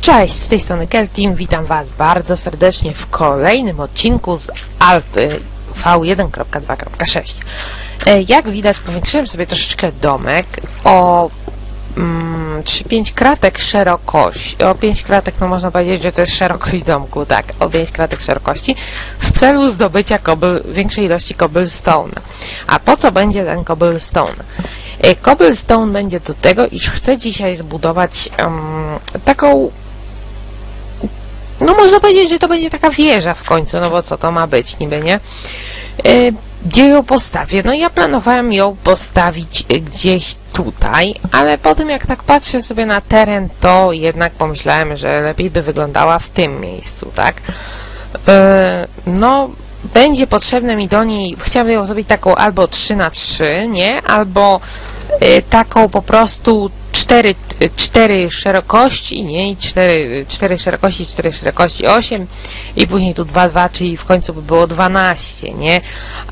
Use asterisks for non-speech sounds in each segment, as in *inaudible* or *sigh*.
Cześć, z tej strony Keltim, witam Was bardzo serdecznie w kolejnym odcinku z Alpy V1.2.6. E, Jak widać, powiększyłem sobie troszeczkę domek o mm, 3-5 kratek szerokości. O 5 kratek, no można powiedzieć, że to jest szerokość domku, tak, o 5 kratek szerokości w celu zdobycia kobyl, większej ilości cobblestone. A po co będzie ten cobblestone? E, Cobblestone będzie do tego, iż chcę dzisiaj zbudować em, taką no można powiedzieć, że to będzie taka wieża w końcu, no bo co to ma być niby, nie? E, Gdzie ją postawię? No ja planowałem ją postawić e, gdzieś tutaj, ale po tym jak tak patrzę sobie na teren, to jednak pomyślałem, że lepiej by wyglądała w tym miejscu, tak? E, No, będzie potrzebne mi do niej, chciałabym ją zrobić taką albo 3 na 3 nie? Albo taką po prostu 4, 4 szerokości, nie? I 4, 4 szerokości, 4 szerokości 8 i później tu 2, 2, czyli w końcu by było 12, nie?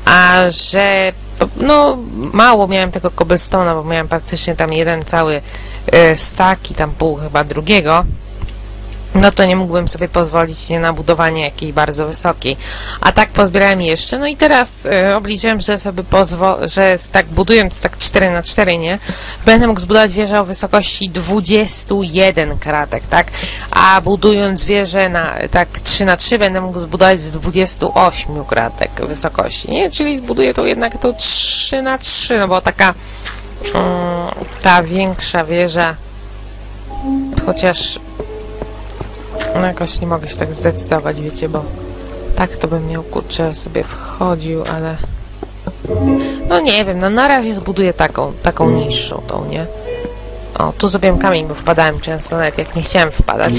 A że no mało miałem tego cobblestone'a, bo miałem praktycznie tam jeden cały e, stack i tam pół chyba drugiego, no to nie mógłbym sobie pozwolić nie na budowanie jakiej bardzo wysokiej. A tak pozbierałem jeszcze, no i teraz e, obliczyłem, że sobie pozwolę, że tak budując tak 4 na 4 nie, będę mógł zbudować wieżę o wysokości 21 kratek, tak? A budując wieżę na tak 3 na 3 będę mógł zbudować z 28 kratek wysokości, nie? Czyli zbuduję to jednak to 3 na 3 no bo taka mm, ta większa wieża chociaż no jakoś nie mogę się tak zdecydować, wiecie, bo tak to bym miał, kurczę, sobie wchodził, ale... No nie wiem, no na razie zbuduję taką, taką niższą tą, nie? O, tu zrobiłem kamień, bo wpadałem często, nawet jak nie chciałem wpadać.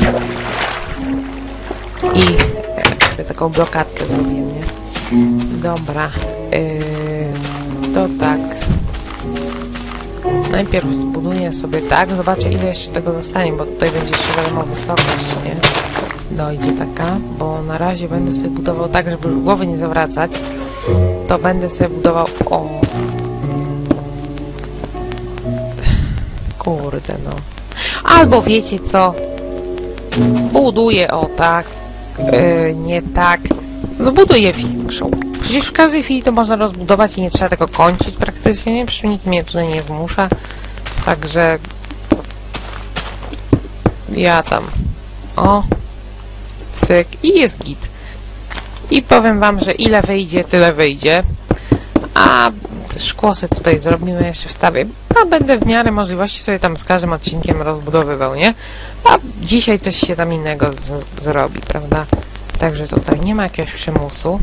I ja sobie taką blokadkę zrobiłem, nie? Dobra, yy, to tak. Najpierw zbuduję sobie tak, zobaczę ile jeszcze tego zostanie, bo tutaj będzie jeszcze wiadomo wysokość, nie? Dojdzie taka, bo na razie będę sobie budował tak, żeby głowy nie zawracać, to będę sobie budował o... Kurde no. Albo wiecie co? Buduję o tak, yy, nie tak. Zbuduję większą. Przecież w każdej chwili to można rozbudować i nie trzeba tego kończyć praktycznie, nie? Przecież nikt mnie tutaj nie zmusza. Także... Ja tam... O! Cyk. I jest git. I powiem wam, że ile wyjdzie, tyle wyjdzie. A szkło tutaj zrobimy, jeszcze wstawię. A będę w miarę możliwości sobie tam z każdym odcinkiem rozbudowywał, nie? A dzisiaj coś się tam innego zrobi, prawda? Także tutaj nie ma jakiegoś przymusu.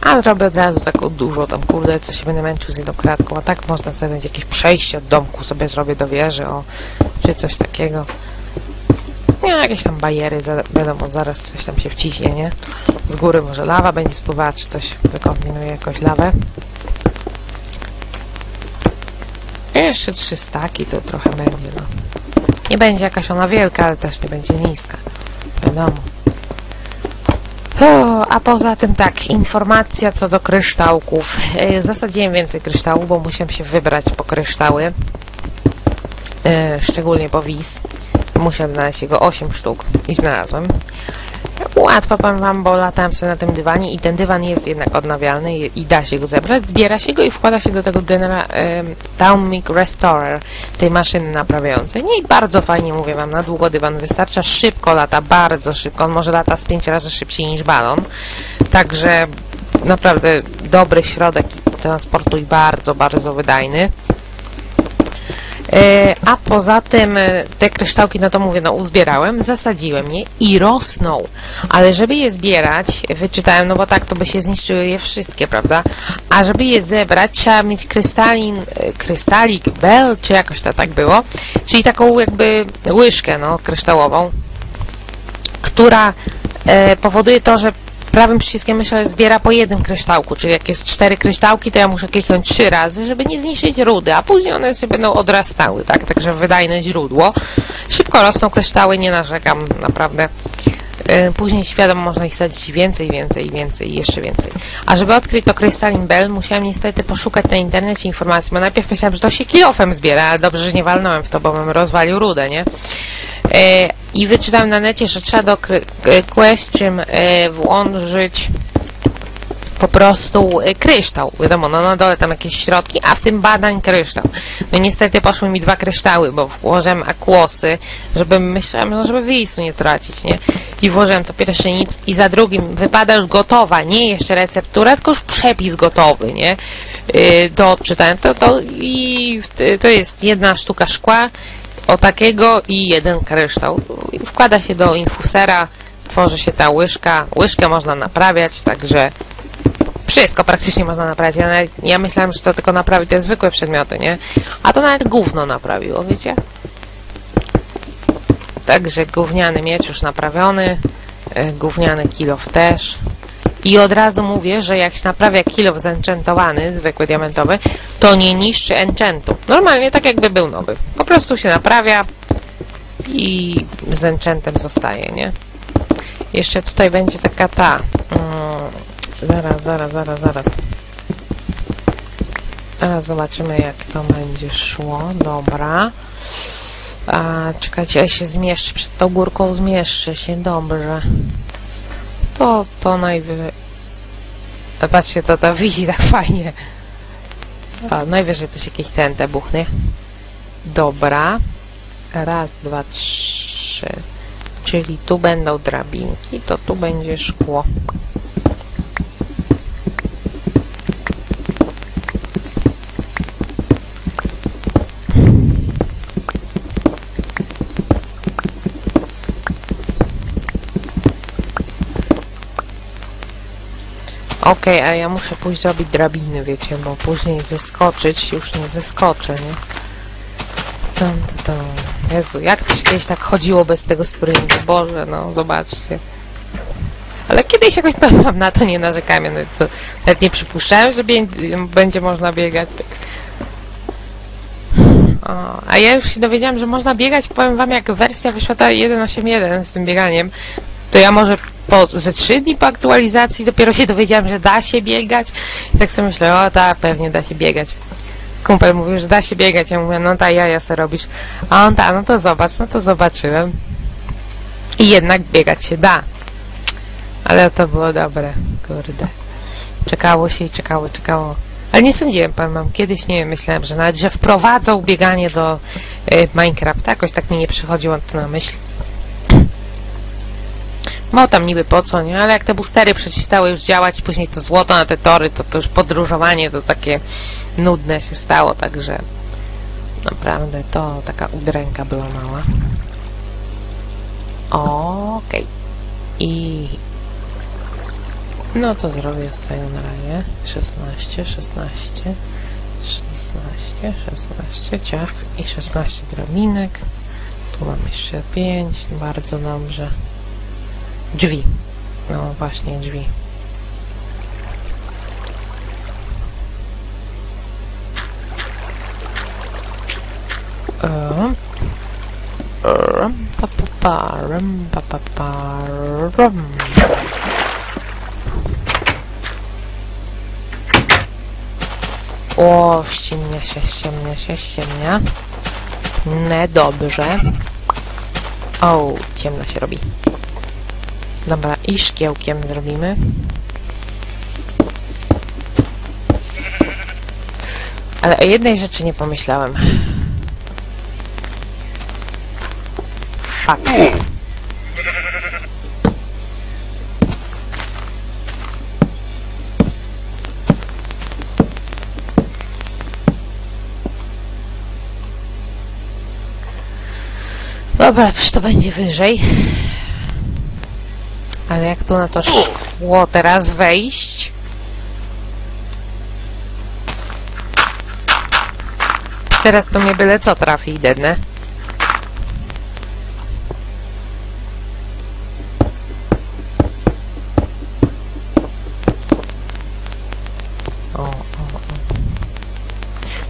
A zrobię od razu taką dużą tam, kurde, co się będę męczył z jedną kratką, a tak można sobie jakieś przejście od domku sobie zrobię do wieży, o, czy coś takiego. Nie, jakieś tam bajery, wiadomo, zaraz coś tam się wciśnie, nie? Z góry może lawa będzie spływała, czy coś wykombinuję jakąś lawę. I jeszcze trzy staki to trochę będzie, no. Nie będzie jakaś ona wielka, ale też nie będzie niska. Wiadomo. A poza tym tak, informacja co do kryształków. E, Zasadziłem więcej kryształów, bo musiałem się wybrać po kryształy. E, szczególnie po wiz. Musiałem znaleźć jego 8 sztuk i znalazłem. Łatwo powiem wam, bo latałem sobie na tym dywanie i ten dywan jest jednak odnawialny i, i da się go zebrać. Zbiera się go i wkłada się do tego Genera em, Dowmic Restorer, tej maszyny naprawiającej. Nie bardzo fajnie, mówię wam, na długo dywan wystarcza. Szybko lata, bardzo szybko. On może lata z 5 razy szybciej niż balon. Także naprawdę dobry środek transportu i bardzo, bardzo wydajny. E, A poza tym e, te kryształki, no to mówię, no uzbierałem, zasadziłem je i rosną. Ale żeby je zbierać, wyczytałem, no bo tak to by się zniszczyły je wszystkie, prawda? A żeby je zebrać, trzeba mieć krystalin, e, krystalik, bell, czy jakoś to tak było, czyli taką jakby łyżkę, no, kryształową, która powoduje to, że prawym przyciskiem myszy zbiera po jednym kryształku, czyli jak jest cztery kryształki, to ja muszę kliknąć trzy razy, żeby nie zniszczyć rudy, a później one się będą odrastały, tak? Także wydajne źródło. Szybko rosną kryształy, nie narzekam, naprawdę. Yy, Później świadomo można ich sadzić więcej, więcej, więcej i jeszcze więcej. A żeby odkryć to Crystalline Bell, musiałem niestety poszukać na internecie informacji, bo najpierw myślałem, że to się kilofem zbiera, ale dobrze, że nie walnąłem w to, bo bym rozwalił rudę, nie? E, I wyczytałem na necie, że trzeba do question e, włożyć po prostu e, kryształ. Wiadomo, no na dole tam jakieś środki, a w tym badań kryształ. No niestety poszły mi dwa kryształy, bo włożyłem akłosy, żeby myślałem, no żeby wyjstu nie tracić, nie? I włożyłem to pierwsze nic i za drugim wypada już gotowa, nie jeszcze receptura, tylko już przepis gotowy, nie? Yy, to odczytałem, to, to i y, to jest jedna sztuka szkła o takiego i jeden kryształ. Wkłada się do infusera, tworzy się ta łyżka, łyżkę można naprawiać, także wszystko praktycznie można naprawić. Ja, nawet, ja myślałem, że to tylko naprawi te zwykłe przedmioty, nie? A to nawet gówno naprawiło, wiecie? Także gówniany miecz już naprawiony, e, gówniany kilof też. I od razu mówię, że jak się naprawia kilof zenchantowany, zwykły diamentowy, to nie niszczy enchantu. Normalnie tak jakby był nowy. Po prostu się naprawia i z enchantem zostaje, nie? Jeszcze tutaj będzie taka ta... Zaraz, zaraz, zaraz, zaraz. Teraz zobaczymy, jak to będzie szło. Dobra. A, czekajcie, ja się zmieszczę. Przed tą górką zmieszczę się. Dobrze. To, to najwyżej... Patrzcie, to to widzi tak fajnie. A, najwyżej to się jakieś tęte buchnie. Dobra. Raz, dwa, trzy. Czyli tu będą drabinki, to tu będzie szkło. Okej, a ja muszę pójść zrobić drabiny, wiecie, bo później zeskoczyć już nie zeskoczę, nie? Tam, to, tam. Jezu, jak to się kiedyś tak chodziło bez tego sprintu? Boże, no, zobaczcie. Ale kiedyś jakoś powiem na to nie narzekałem, ja nawet, to, nawet nie przypuszczałem, że będzie można biegać. O, a ja już się dowiedziałam, że można biegać, powiem wam, jak wersja wyszła ta 1.8.1 z tym bieganiem, to ja może po, ze trzy dni po aktualizacji dopiero się dowiedziałam, że da się biegać. I tak sobie myślę, o tak, pewnie da się biegać. Kumpel mówił, że da się biegać. Ja mówię, no ta jaja se robisz. A on ta, no to zobacz, no to zobaczyłem. I jednak biegać się da. Ale to było dobre, kurde. Czekało się i czekało, czekało. Ale nie sądziłem, powiem wam, kiedyś nie wiem, myślałem, że nawet, że wprowadzą bieganie do y, Minecrafta. Jakoś tak mi nie przychodziło to na myśl. No tam niby po co, nie? Ale jak te boostery przecistały już działać, później to złoto na te tory, to, to już podróżowanie to takie nudne się stało, także naprawdę to taka udręka była mała. Okej. I no to zrobię ostatnią na razie. 16, 16, 16, 16, ciach i 16 drabinek. Tu mam jeszcze 5, bardzo dobrze. Drzwi. No właśnie, drzwi. Um, rum, pa, pa, pa, rum, pa, pa, pa, rum. O, ściemnia się, ściemnia się, ściemnia. Niedobrze. O, ciemno się robi. Dobra, i szkiełkiem zrobimy. Ale o jednej rzeczy nie pomyślałem. Fuck. Dobra, przecież to będzie wyżej. Ale jak tu na to szkło teraz wejść? Teraz to mnie byle co trafi, o.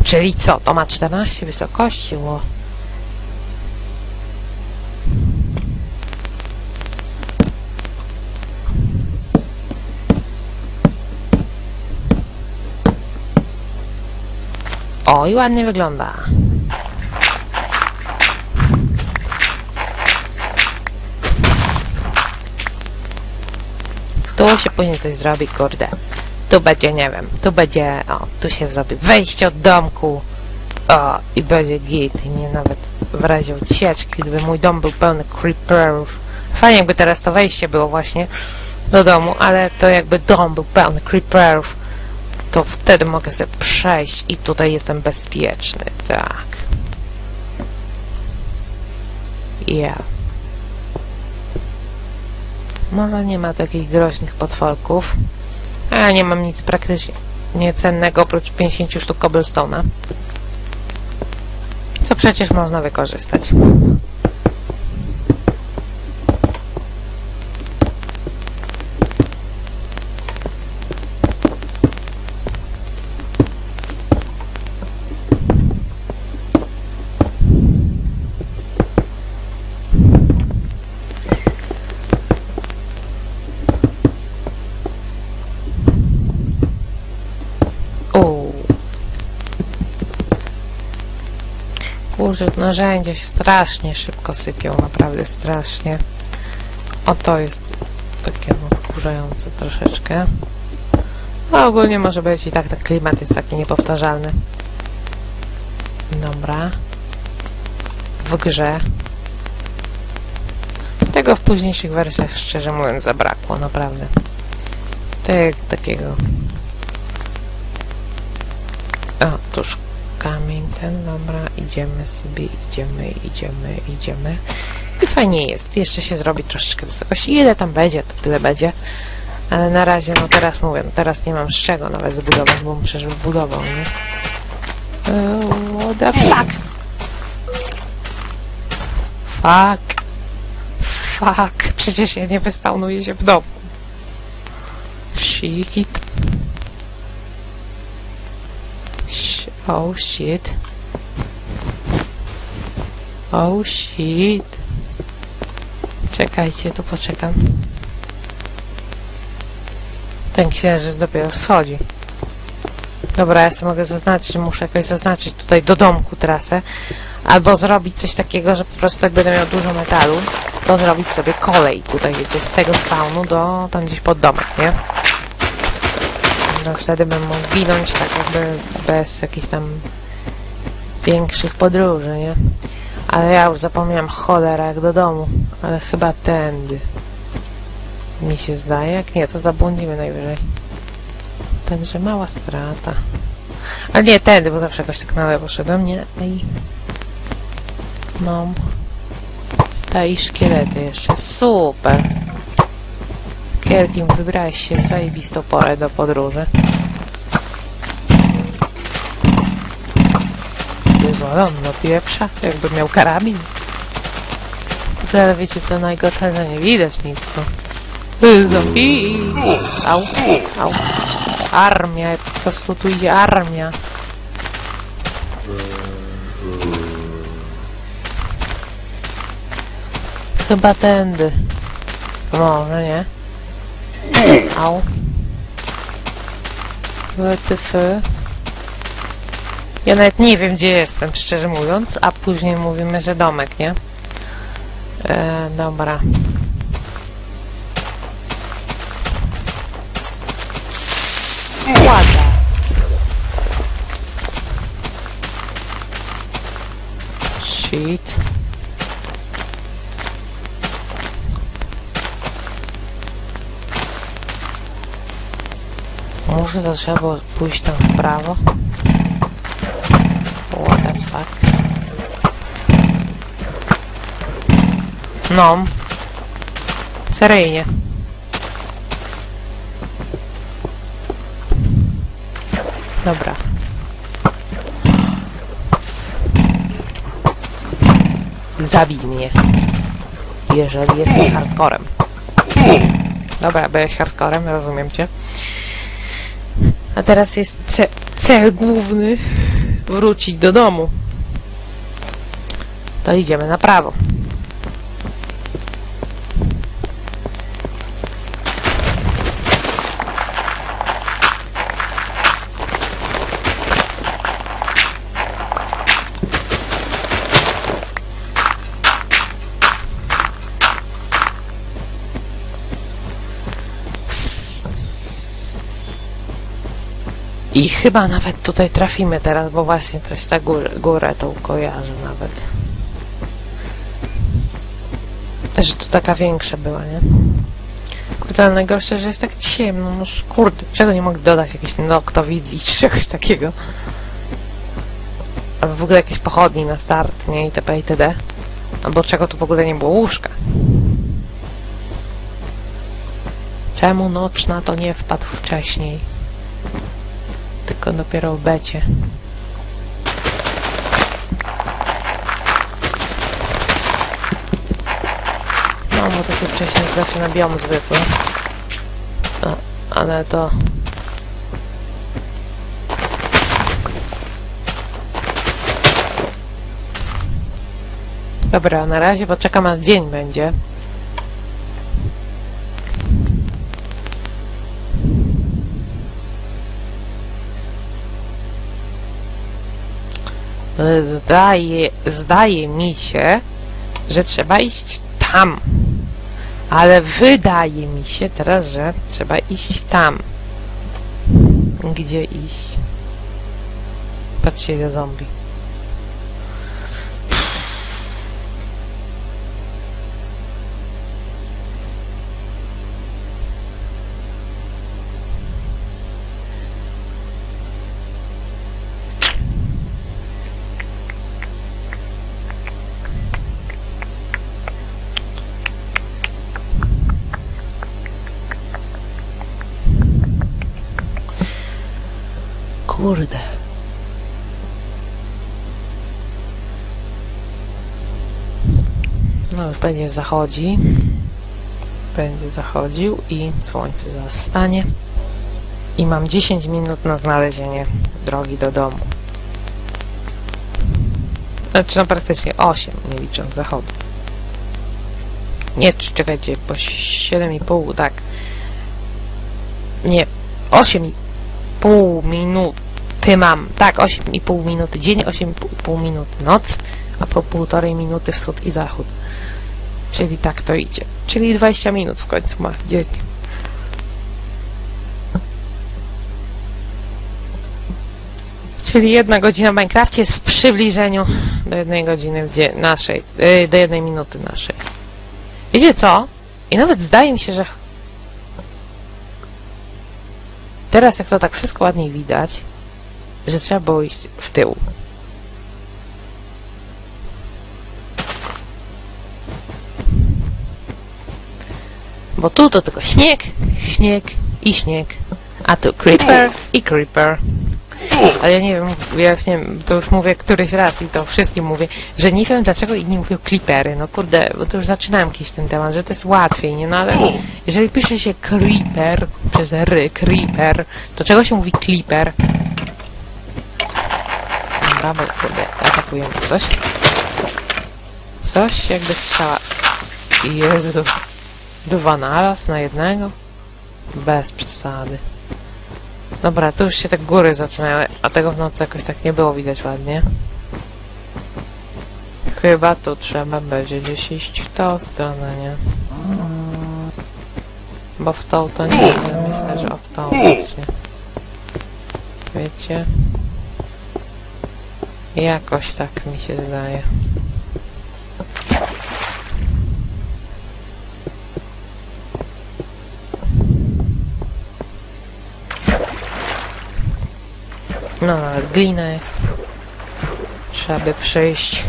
Czyli co? To ma 14 wysokości, ło. O i ładnie wygląda. Tu się później coś zrobi, kurde. Tu będzie, nie wiem, tu będzie, o, tu się zrobi wejście od domku. O, i będzie git. I mnie nawet w razie ucieczki, gdyby mój dom był pełny creeperów. Fajnie jakby teraz to wejście było właśnie do domu, ale to jakby dom był pełny creeperów to wtedy mogę sobie przejść i tutaj jestem bezpieczny, tak. Yeah. Może nie ma takich groźnych potworków, a nie mam nic praktycznie cennego oprócz 50 sztuk cobblestone'a. Co przecież można wykorzystać. Narzędzia się strasznie szybko sypią, naprawdę strasznie. O, to jest takie no, wkurzające troszeczkę. A ogólnie może być i tak ten klimat jest taki niepowtarzalny. Dobra. W grze. Tego w późniejszych wersjach, szczerze mówiąc, zabrakło, naprawdę. Te, takiego o, tuż kamień ten, dobra, idziemy sobie, idziemy, idziemy, idziemy. I fajnie jest, jeszcze się zrobi troszeczkę wysokości. Ile tam będzie, to tyle będzie. Ale na razie, no teraz mówię, no teraz nie mam z czego nawet zbudować, bo muszę, żeby budował, nie? Uh, what the fuck? Fuck. Fuck. Przecież ja nie wyspawnuję się w domu. Shit. Oh shit. Oh shit. Czekajcie, tu poczekam. Ten księżyc dopiero wschodzi. Dobra, ja sobie mogę zaznaczyć, muszę jakoś zaznaczyć tutaj do domku trasę. Albo zrobić coś takiego, że po prostu jak będę miał dużo metalu, to zrobić sobie kolej tutaj, wiecie, z tego spawnu do tam gdzieś pod domek, nie? No wtedy bym mógł ginąć tak jakby bez jakichś tam większych podróży, nie? Ale ja już zapomniałam cholera jak do domu, ale chyba tędy. Mi się zdaje, jak nie, to zabłądzimy najwyżej. Także mała strata. Ale nie, tędy, bo zawsze jakoś tak na lewo szedłem, nie? No. Ta i szkielety jeszcze, super. Keltim, wybrałeś się w zajebistą porę do podróży. On no pieprza, jakby miał karabin. Ale wiecie co najgorsze, że nie widać nic, to... Zombie! Au, au. Armia, po prostu tu idzie armia. Chyba tędy. Może, nie? Au. WTF. Ja nawet nie wiem, gdzie jestem, szczerze mówiąc, a później mówimy, że domek, nie? E, dobra. Ładna. Shit. Może to trzeba było pójść tam w prawo? What the fuck? No. Seryjnie. Dobra. Zabij mnie. Jeżeli jesteś hardcorem. Dobra, byłeś hardcorem, rozumiem cię. A teraz jest ce cel główny. Wrócić do domu. To idziemy na prawo. Chyba nawet tutaj trafimy teraz, bo właśnie coś ta górę, górę tą kojarzę nawet. Że tu taka większa była, nie? Kurde, ale najgorsze, że jest tak ciemno, no kurde, czego nie mogę dodać? Jakiejś noktowizji czy czegoś takiego? Albo w ogóle jakieś pochodni na start, nie? Itp. itd. Albo czego tu w ogóle nie było łóżka? Czemu nocz na to nie wpadł wcześniej? Tylko dopiero w becie. No, bo się wcześniej zaczyna biom zwykły. No, ale to... Dobra, na razie poczekam, aż dzień będzie. Zdaje, zdaje mi się, że trzeba iść tam. Ale wydaje mi się teraz, że trzeba iść tam. Gdzie iść? Patrzcie, ile zombie. Kurde. No już będzie zachodzi. Będzie zachodził i słońce zastanie. I mam 10 minut na znalezienie drogi do domu. Znaczy no praktycznie 8, nie licząc zachodu. Nie, czekajcie, po 7,5, tak. Nie, 8,5 minuty mam. Tak, 8,5 minuty dzień, 8,5 minuty noc, a po półtorej minuty wschód i zachód. Czyli tak to idzie. Czyli 20 minut w końcu ma dzień. Czyli jedna godzina w Minecrafcie jest w przybliżeniu do jednej godziny naszej, yy, do jednej minuty naszej. Wiecie co? I nawet zdaje mi się, że teraz jak to tak wszystko ładniej widać, że trzeba było iść w tył. Bo tu to tylko śnieg, śnieg i śnieg. A tu creeper i creeper. Ale ja nie wiem, ja właśnie to już mówię któryś raz i to wszystkim mówię, że nie wiem dlaczego inni mówią creepery. No kurde, bo to już zaczynałem kiedyś ten temat, że to jest łatwiej, nie? No ale jeżeli pisze się creeper przez ry, creeper, to czego się mówi clipper? Dobra, bo kurde, atakujemy coś. Coś jakby strzała. Jezu. Dwa naraz na jednego? Bez przesady. Dobra, tu już się te góry zaczynają, a tego w nocy jakoś tak nie było widać ładnie. Chyba tu trzeba będzie gdzieś iść w tą stronę, nie? Bo w tą to nie, myślę, że o w tą właśnie. Wiecie? Jakoś tak mi się zdaje. No, nawet glina jest. Trzeba by przejść.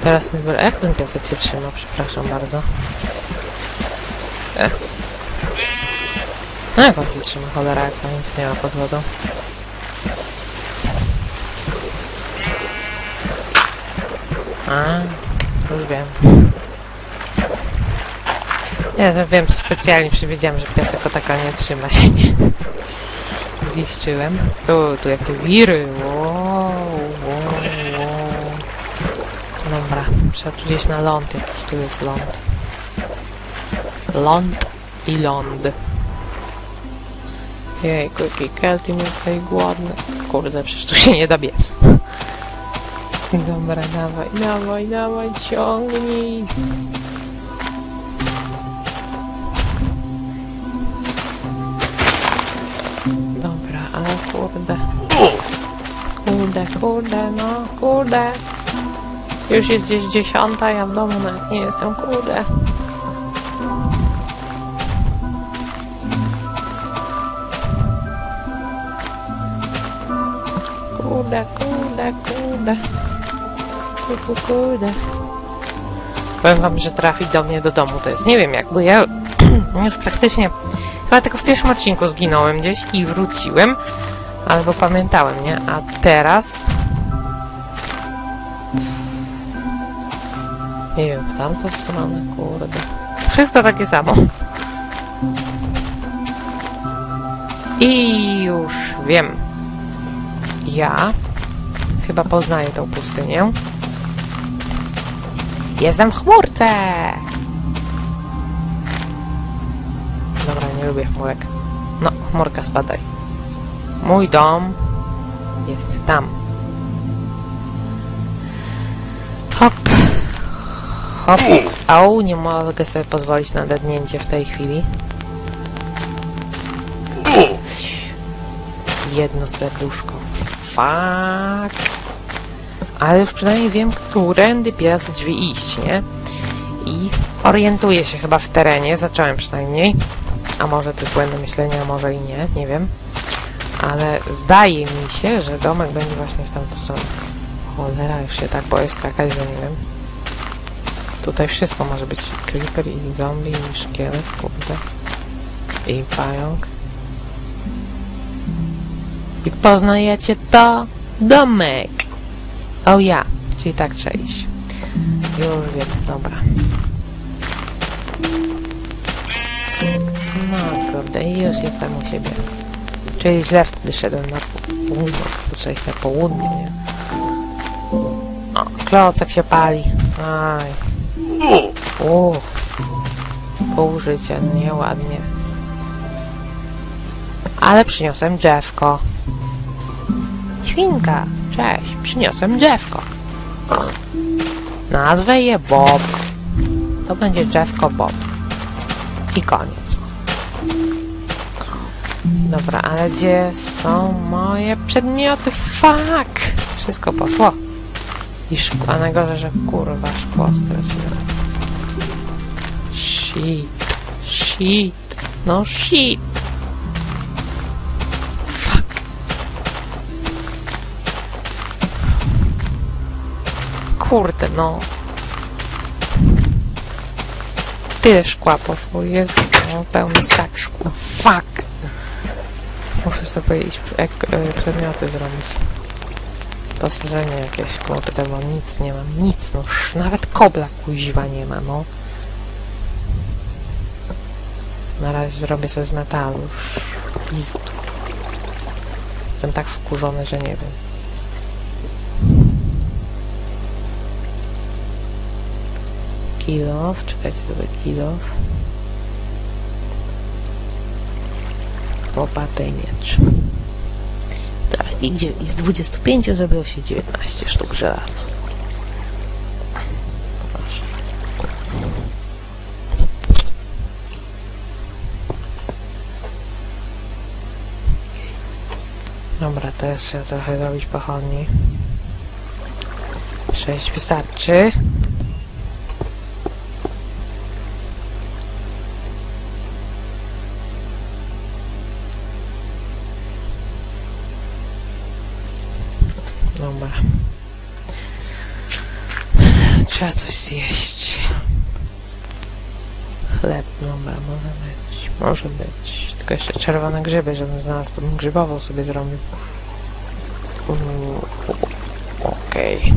Teraz ten... Jak ten piasek się trzyma? Przepraszam bardzo. E. No jak on się trzyma? Cholera, jak nic nie ma pod wodą. A, już wiem. Ja to wiem, specjalnie przewidziałam, że piasek o taka nie trzyma się. *laughs* Ziszczyłem. Tu, tu jakie wiry. Wow, wow, wow. Dobra, trzeba tu gdzieś na ląd jakiś, tu jest ląd. Ląd i ląd. Jejku, jaki Kelty mnie tutaj głodny. Kurde, przecież tu się nie da biec. Dobra, dawaj, dawaj, dawaj, ciągnij. Dobra, ale kurde. Kurde, kurde, no, kurde. Już jest gdzieś dziesiąta, ja w domu nawet nie jestem, kurde. Kurde, kurde, kurde. Kurde. Powiem wam, że trafić do mnie do domu to jest nie wiem jak, bo ja *clears throat* już praktycznie chyba tylko w pierwszym odcinku zginąłem gdzieś i wróciłem, albo pamiętałem, nie? A teraz nie wiem, w tamtą stronę, kurde. Wszystko takie samo. I już wiem. Ja chyba poznaję tą pustynię. Jestem w chmurce! Dobra, nie lubię chmurek. No, chmurka, spadaj. Mój dom jest tam. Hop. Hop. Au, nie mogę sobie pozwolić na dednięcie w tej chwili. Jedno serduszko. Fuck. Ale już przynajmniej wiem, którędy pies drzwi iść, nie? I orientuję się chyba w terenie. Zacząłem przynajmniej. A może to jest błędne myślenia, a może i nie. Nie wiem. Ale zdaje mi się, że domek będzie właśnie w tamtą stronę. Cholera, już się tak boję skakać, że nie wiem. Tutaj wszystko może być. Creeper i zombie i szkielet, kurde. I pająk. I poznajecie to? Domek! O ja, czyli tak trzeba iść. Już wiem, dobra. No kurde, i już jestem u siebie. Czyli źle wtedy szedłem na północ, to trzeba iść na południe, nie? O, klocek się pali. Aj. Uuu. Pół życia, nieładnie. Ale przyniosłem drzewko. Świnka, cześć, przyniosłem drzewko. Nazwę je Bob. To będzie drzewko Bob. I koniec. Dobra, ale gdzie są moje przedmioty? Fuck! Wszystko poszło. I szkło, a najgorzej, że kurwa szkło straciłem. Shit. Shit. No shit. Kurde, no. Tyle szkła poszło. Jest no, pełny stak szkła. Fuck. Muszę sobie iść ek, e, przedmioty zrobić. Poszerzenie jakieś, kurde, bo nic nie mam. Nic, no. Nawet kobla kuźwa nie ma, no. Na razie zrobię sobie z metalu. Pizdu. Jestem tak wkurzony, że nie wiem. Kilof, czekajcie sobie kilof. Łopatę i miecz. Tak, i, i z 25 zrobiło się 19 sztuk żelaza. Dobra, teraz trzeba trochę zrobić pochodni. 6 wystarczy. Trzeba coś zjeść. Chleb, dobra, może być. Może być. Tylko jeszcze czerwone grzyby, żebym znalazł, bym grzybową sobie zrobił. Okej.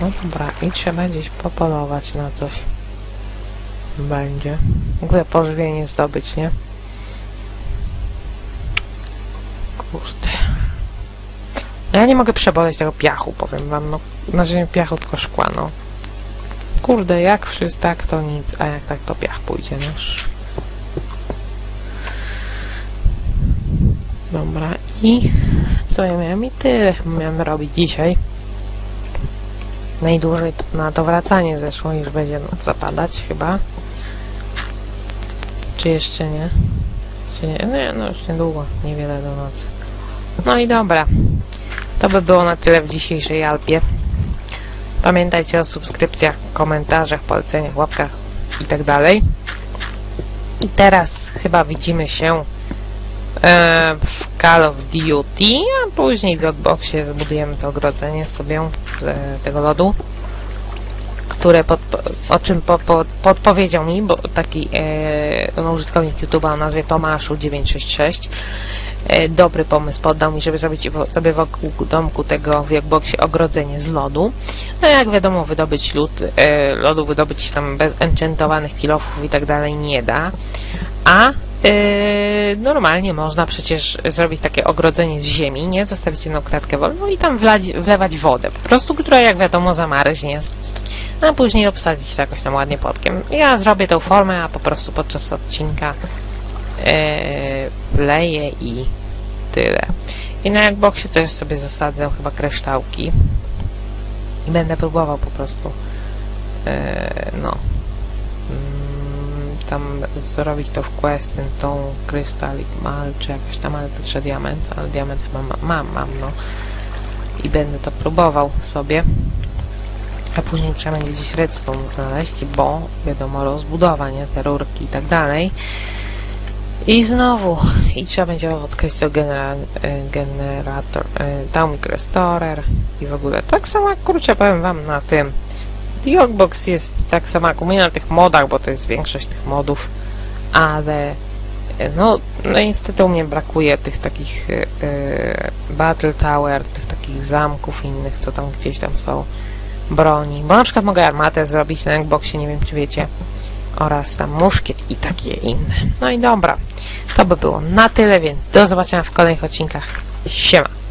No dobra, i trzeba gdzieś popolować na coś. Będzie. W ogóle pożywienie zdobyć, nie? Kurde. No Ja nie mogę przeboleć tego piachu, powiem wam, no. Znaczy piachu, tylko szkła, no. Kurde, jak wszystko tak, to nic, a jak tak, to piach pójdzie, no. Dobra, i co ja miałem? I tyle miałem robić dzisiaj. Najdłużej na to wracanie zeszło, już będzie noc zapadać chyba. Czy jeszcze nie? Czy nie? Nie, no już niedługo, niewiele do nocy. No i dobra. To by było na tyle w dzisiejszej Alpie. Pamiętajcie o subskrypcjach, komentarzach, poleceniach, łapkach i tak. I teraz chyba widzimy się e, w Call of Duty, a później w Xboxie zbudujemy to ogrodzenie sobie z tego lodu, które podpo, o czym po, po, podpowiedział mi, bo taki e, no, użytkownik YouTube'a o nazwie Tomaszu966 e, dobry pomysł poddał mi, żeby zrobić sobie wokół domku tego w Xboxie ogrodzenie z lodu. No jak wiadomo, wydobyć lód, e, lodu wydobyć tam bez enchantowanych kilofów i tak dalej nie da. A e, normalnie można przecież zrobić takie ogrodzenie z ziemi, nie? Zostawić jedną kratkę wolną i tam wlać, wlewać wodę, po prostu, która jak wiadomo zamarznie. A później obsadzić to jakoś tam ładnie płotkiem. Ja zrobię tą formę, a po prostu podczas odcinka e, wleję i tyle. I na Xboxie też sobie zasadzę chyba kryształki. I będę próbował po prostu e, no mm, tam zrobić to w questem, tą krystalik mal, czy jakoś tam, ale to trzeba diament, ale diament chyba ma, mam, mam, no. I będę to próbował sobie. A później trzeba będzie gdzieś redstone znaleźć, bo wiadomo, rozbudowa, nie? Te rurki i tak dalej. I znowu, i trzeba będzie odkryć to genera e, generator, e, Dowmic Restorer i w ogóle. Tak samo kurczę powiem wam na tym. Dioxbox jest tak samo jak u mnie na tych modach, bo to jest większość tych modów, ale e, no, no niestety u mnie brakuje tych takich e, Battle Tower, tych takich zamków innych, co tam gdzieś tam są broni, bo na przykład mogę armatę zrobić na Xboxie, nie wiem czy wiecie, oraz tam muszkiet i takie inne. No i dobra, to by było na tyle, więc do zobaczenia w kolejnych odcinkach. Siema!